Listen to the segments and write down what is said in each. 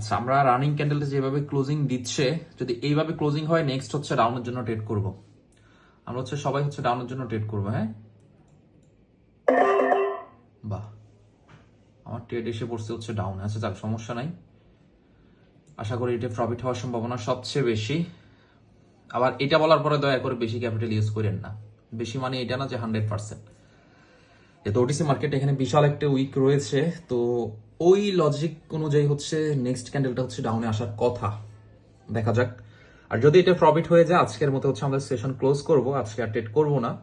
আচ্ছা আমরা রানিং ক্যান্ডেলটা যেভাবে ক্লোজিং দিচ্ছে, যদি এইভাবে ক্লোজিং হয় নেক্সট হচ্ছে ডাউনের জন্য ট্রেড করব। আমরা হচ্ছে সবাই হচ্ছে ডাউনের জন্য ট্রেড করব হ্যাঁ? বাহ। আমার ট্রেড এসে পড়ছে হচ্ছে ডাউন আচ্ছা যাক, সমস্যা নাই। আশা করি এটা প্রফিট হওয়ার সম্ভাবনা সবচেয়ে বেশি। আবার এটা বলার পরে দয়া করে বেশি ক্যাপিটাল ইউজ করেন না। বেশি মানে এটা না যে হান্ড্রেড পার্সেন্ট যেহেতু ওটিসি মার্কেট এখানে বিশাল একটা উইক রয়েছে, তো ওই লজিক অনুযায়ী হচ্ছে নেক্সট ক্যান্ডেলটা হচ্ছে ডাউনে আসার কথা। দেখা যাক। আর যদি এটা প্রফিট হয়ে যায়, আজকের মতো হচ্ছে আমরা সেশন ক্লোজ করব, আজকে আর ট্রেড করব না।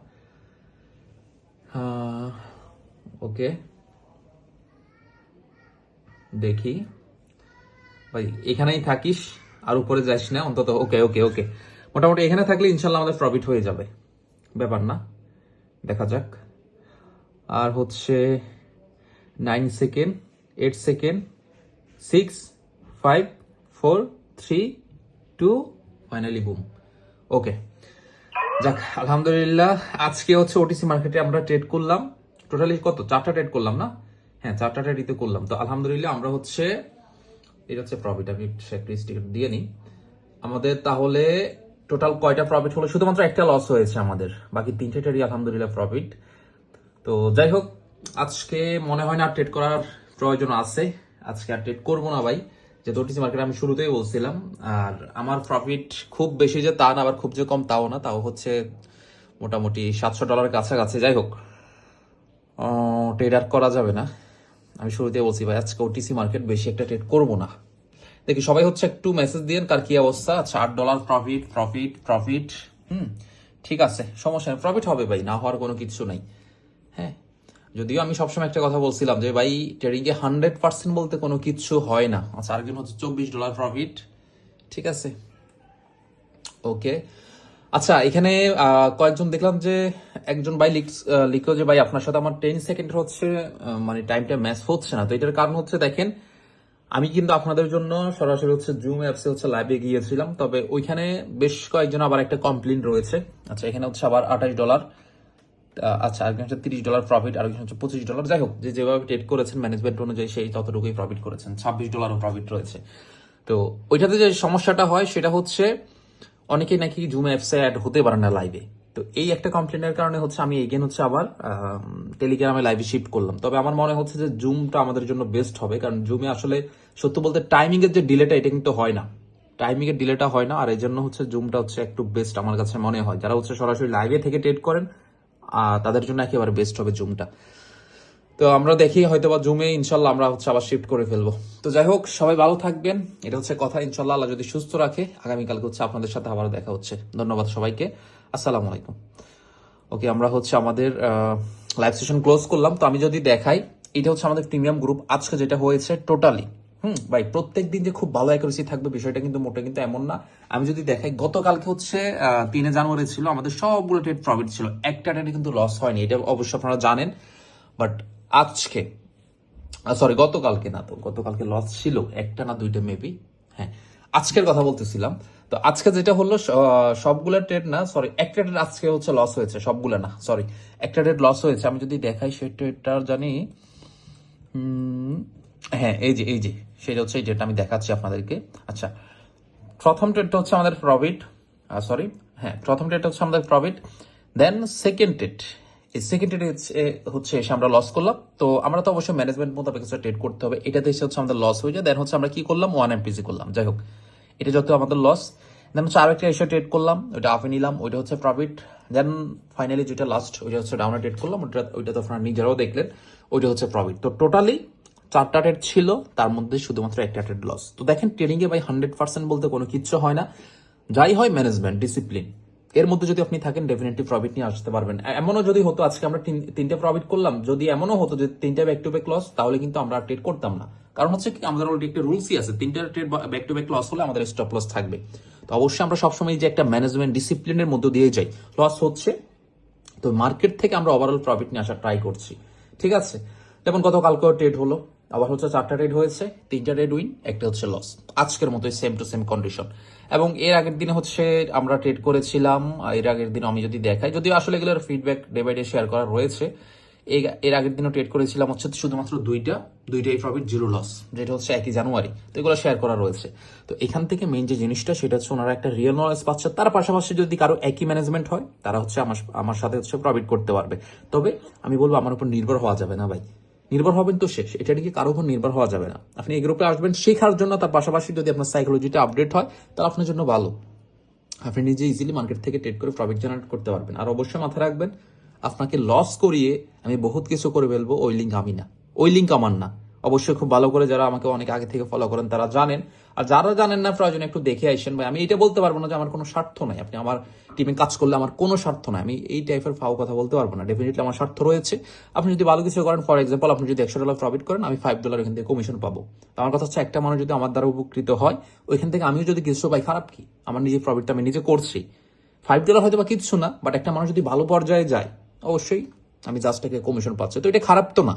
ওকে। দেখি। ভাই, এখানেই থাকিস, আর উপরে যাস না, অন্তত, ওকে ওকে ওকে। মোটামুটি এখানে থাকলে ইনশাল্লাহ আমাদের প্রফিট হয়ে যাবে। ব্যাপার না। দেখা যাক। আর হচ্ছে nine second eight second six five four three two finally boom okay যাক, আলহামদুলিল্লাহ, আজকে হচ্ছে ওটিসি মার্কেটে আমরা ট্রেড করলাম। টোটালি কত? চারটা ট্রেড করলাম না? হ্যাঁ চারটা ট্রেডিতে করলাম। তো আলহামদুলিল্লাহ, আমরা হচ্ছে, এটা হচ্ছে প্রফিট আমি একটা দিয়ে নিই। আমাদের তাহলে টোটাল কয়টা প্রফিট হলো? শুধুমাত্র একটা লস হয়েছে আমাদের। বাকি তিনটে ট্রেডই আলহামদুলিল্লাহ প্রফিট তো যাই হোক, আজকে মনে হয় না ট্রেড করার প্রয়োজন আছে। আজকে আর ট্রেড করব না ভাই। যে ওটিসি মার্কেট আমি শুরুতেই বলছিলাম, আর আমার প্রফিট খুব বেশি যে তা না, আবার খুব যে কম তাও না, তাও হচ্ছে মোটামুটি সাতশো ডলারের কাছাকাছি। যাই হোক ট্রেড আর করা যাবে না। আমি শুরুতেই বলছি ভাই, আজকে ওটিসি মার্কেট বেশি একটা ট্রেড করব না। দেখি, সবাই হচ্ছে একটু মেসেজ দিয়েন, কার কি অবস্থা। আচ্ছা আট ডলার প্রফিট প্রফিট প্রফিট হুম, ঠিক আছে, সমস্যা নেই। প্রফিট হবে ভাই, না হওয়ার কোনো কিছু নাই। হ্যাঁ। যদিও আমি সবসময় একটা কথা বলছিলাম যে ভাই ট্রেডিং এ হান্ড্রেড পার্সেন্ট বলতে কোনো কিছু হয় না। আচ্ছা আরেকজন হচ্ছে চব্বিশ ডলার প্রফিট ঠিক আছে? ওকে আচ্ছা এখানে কয়েকজন দেখলাম যে একজন ভাই লিখলো যে ভাই, আপনার সাথে আমার টেন সেকেন্ড হচ্ছে মানে টাইমটা ম্যাচ হচ্ছে না। তো এটার কারণ হচ্ছে, দেখেন, আমি কিন্তু আপনাদের জন্য সরাসরি হচ্ছে জুম অ্যাপসে হচ্ছে লাইভে গিয়েছিলাম, তবে ওইখানে বেশ কয়েকজন আবার একটা কমপ্লেন রয়েছে। আচ্ছা এখানে হচ্ছে আবার আঠাশ ডলার আচ্ছা আরেকজন হচ্ছে তিরিশ ডলার প্রফিট আরেকজন হচ্ছে পঁচিশ ডলার যাই হোক, যে যেভাবে ট্রেড করেছেন ম্যানেজমেন্ট অনুযায়ী, সেই ততটুকুই প্রফিট করেছেন। ছাব্বিশ ডলারও প্রফিট রয়েছে। তো ওইটাতে যে সমস্যাটা হয়, সেটা হচ্ছে অনেকেই নাকি জুম অ্যাপসে অ্যাড হতে পারে না লাইভে তো এই একটা কমপ্লেনের কারণে হচ্ছে আমি এগেন হচ্ছে আবার টেলিগ্রামে লাইভে শিফট করলাম। তবে আমার মনে হচ্ছে যে জুমটা আমাদের জন্য বেস্ট হবে, কারণ জুমে আসলে সত্য বলতে টাইমিং এর যে ডিলেটা এটা কিন্তু হয় না। টাইমিং এর ডিলেটা হয় না, আর এই জন্য হচ্ছে জুমটা হচ্ছে একটু বেস্ট আমার কাছে মনে হয়। যারা হচ্ছে সরাসরি লাইভে থেকে ট্রেড করেন তাদের জন্য একেবারে বেস্ট হবে জুমটা তো আমরা দেখি হয়তো বা জুমে ইনশাল্লাহ আমরা হচ্ছে আবার শিফট করে ফেলব। তো যাই হোক, সবাই ভালো থাকবেন। এটা হচ্ছে কথা, ইনশাল্লাহ আল্লাহ যদি সুস্থ রাখে, আগামীকালকে হচ্ছে আপনাদের সাথে আবার দেখা হচ্ছে। ধন্যবাদ সবাইকে। আসসালামু আলাইকুম। ওকে, আমরা হচ্ছে আমাদের লাইভ সেশন ক্লোজ করলাম। তো আমি যদি দেখাই, এটা হচ্ছে আমাদের প্রিমিয়াম গ্রুপ আজকে যেটা হয়েছে টোটালি হুম, ভাই প্রত্যেক দিন যে খুব ভালো অ্যাকুরেসি থাকবে বিষয়টা কিন্তু মোটে কিন্তু এমন না। আমি যদি দেখাই, গতকালকে হচ্ছে তিনে জানুয়ারি ছিল, আমাদের সবগুলো ট্রেড প্রফিট ছিল। একটা ট্রেডে কিন্তু লস হয়নি, এটা অবশ্য আপনারা জানেন। বাট আজকে সরি গতকালকে না তো, গতকালকে লস ছিল, একটা না দুইটা মেবি হ্যাঁ। আজকের কথা বলতেছিলাম। তো আজকে যেটা হলো সবগুলা ট্রেড না সরি একটা ট্রেড আজকে হচ্ছে লস হয়েছে, সবগুলা না সরি একটা ট্রেড লস হয়েছে। আমি যদি দেখাই সেই ট্রেডটা জানি হ্যাঁ এই যে এই যে, সেটা হচ্ছে যেটা আমি দেখাচ্ছি আপনাদেরকে। আচ্ছা প্রথম ট্রেডটা হচ্ছে আমাদের প্রফিট সরি হ্যাঁ প্রথম ট্রেডটা হচ্ছে আমাদের প্রফিট দেন সেকেন্ড ট্রেড এই সেকেন্ড ট্রেড হচ্ছে এসে আমরা লস করলাম। তো আমরা তো অবশ্যই ম্যানেজমেন্ট মোতাবেক হচ্ছে ট্রেড করতে হবে। এটাতে এসে হচ্ছে আমাদের লস হয়ে যায়। দেন হচ্ছে আমরা কি করলাম? ওয়ান এমপিসি করলাম। যাই হোক, এটা যত আমাদের লস দেন হচ্ছে আরেকটা এসে ট্রেড করলাম। ওইটা আপে নিলাম, ওইটা হচ্ছে প্রফিট দেন ফাইনালি যেটা লাস্ট ওইটা হচ্ছে ডাউনে ট্রেড করলাম। ওইটা ওইটা তো আপনারা নিজেরাও দেখলেন, ওইটা হচ্ছে প্রফিট তো টোটালি চারটা ট্রেড ছিল, তার মধ্যে শুধুমাত্র একটা ট্রেড লস তো দেখেন ট্রেডিং এ ভাই হান্ড্রেড পার্সেন্ট বলতে কোনো কিচ্ছু হয় না। যাই হয় ম্যানেজমেন্ট ডিসিপ্লিন এর মধ্যে যদি আপনি থাকেন ডেফিনেটলি প্রফিট নিয়ে আসতে পারবেন। এমনও যদি হতো, আজকে আমরা তিন- তিনটে প্রফিট করলাম, যদি এমনও হতো যে তিনটা ব্যাক টু ব্যাক লস তাহলে কিন্তু আমরা ট্রেড করতাম না। কারণ হচ্ছে কি, আমাদের অলরেডি একটা রুলসই আছে, তিনটা trade back to back loss হলে আমাদের স্টপ লস থাকবে। তো অবশ্যই আমরা সবসময় যে একটা ম্যানেজমেন্ট ডিসিপ্লিনের মধ্যে দিয়ে যাই। লস হচ্ছে, তো মার্কেট থেকে আমরা ওভারঅল প্রফিট নিয়ে আসার ট্রাই করছি। ঠিক আছে? যেমন গতকালকেও ট্রেড হলো, আবার হচ্ছে চারটা ট্রেড হয়েছে, তিনটা ট্রেড উইন একটা হচ্ছে লস আজকের মতোই সেম টু সেম কন্ডিশন এবং এর আগের দিনে হচ্ছে আমরা ট্রেড করেছিলাম এর আগের দিন আমি যদি দেখাই, যদিও আসলে এগুলোর feedback day by day share করা রয়েছে, এর আগের দিনও ট্রেড করেছিলাম হচ্ছে শুধুমাত্র দুইটা, দুইটাই প্রফিট জিরো লস যেটা হচ্ছে একই জানুয়ারি, তো এগুলো শেয়ার করা রয়েছে। তো এখান থেকে মেইন যে জিনিসটা, সেটা হচ্ছে ওনারা একটা রিয়েল নলেজ পাচ্ছে। তার পাশাপাশি যদি কারও একই ম্যানেজমেন্ট হয়, তারা হচ্ছে আমার আমার সাথে হচ্ছে প্রফিট করতে পারবে। তবে আমি বলব, আমার উপর নির্ভর হওয়া যাবে না ভাই। নির্ভর হবেন তো শেষ। এটা নিয়ে কারও উপর নির্ভর হওয়া যাবে না। আপনি এই গ্রুপে আসবেন, শেখার জন্য তার পাশাপাশি যদি আপনার সাইকোলজিটা আপডেট হয়, তাহলে আপনার জন্য ভালো। আপনি নিজে ইজিলি মার্কেট থেকে ট্রেড করে প্রফিট জেনারেট করতে পারবেন। আর অবশ্যই মাথায় রাখবেন, আপনাকে লস করিয়ে আমি বহুত কিছু করে ফেলব, ওই লিঙ্ক আমি না। ওই লিঙ্ক আমার না। অবশ্যই খুব ভালো করে যারা আমাকে অনেক আগে থেকে ফলো করেন তারা জানেন। আর যারা জানেন না, প্রয়োজন একটু দেখে আসেন। ভাই, আমি এটা বলতে পারব না যে আমার কোনো স্বার্থ নাই। আপনি আমার টিমে কাজ করলে আমার কোনো স্বার্থ নাই। আমি এই টাইপের ফাও কথা বলতে পারব না। ডেফিনেটলি আমার স্বার্থ রয়েছে। আপনি যদি ভালো কিছু করেন ফর এক্সাম্পল আপনি যদি একশো ডলার প্রফিট করেন, আমি ফাইভ ডলার এখান থেকে কমিশন পাবো। তো আমার কথা হচ্ছে, একটা মানুষ যদি আমার দ্বারা উপকৃত হয়, ওইখান থেকে আমিও যদি কিছু পাই, খারাপ কি? আমার নিজের প্রফিটটা আমি নিজে করছি। ফাইভ ডলার হয়তো বা কিচ্ছু না বাট একটা মানুষ যদি ভালো পর্যায়ে যায়, অবশ্যই আমি জাস্ট থেকে কমিশন পাচ্ছি। তো এটা খারাপ তো না।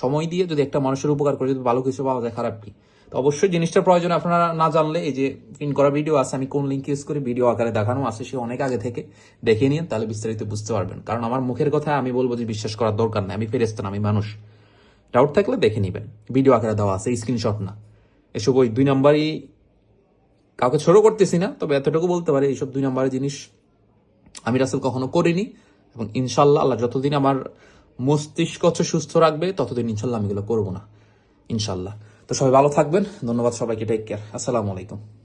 সময় দিয়ে যদি একটা মানুষের উপকার করে যদি ভালো কিছু পাওয়া যায়, খারাপ কি? তো অবশ্যই জিনিসটার প্রয়োজন আপনারা না জানলে, এই যে পিন করা ভিডিও আছে, আমি কোন লিঙ্ক ইউজ করে? ভিডিও আকারে দেখানো আছে, সে অনেক আগে থেকে দেখে নিন, তাহলে বিস্তারিত বুঝতে পারবেন। কারণ আমার মুখের কথা আমি বলব যে বিশ্বাস করার দরকার নেই, আমি ফেরেস্তা আমি মানুষ। ডাউট থাকলে দেখে নেবেন। ভিডিও আকারে দেওয়া আছে স্ক্রিনশট না। এসব ওই দুই নাম্বারই কাউকে ছোট করতেছি না, তবে এতটুকু বলতে পারি, এইসব দুই নাম্বারের জিনিস আমি রাসেল কখনো করিনি, এবং ইনশাল্লাহ আল্লাহ যতদিন আমার মস্তিষ্ক হচ্ছে সুস্থ রাখবে, ততদিন ইনশাল্লাহ আমি এগুলো করব না। ইনশাল্লাহ। তো সবাই ভালো থাকবেন। ধন্যবাদ সবাইকে। টেক কেয়ার আসসালামু আলাইকুম।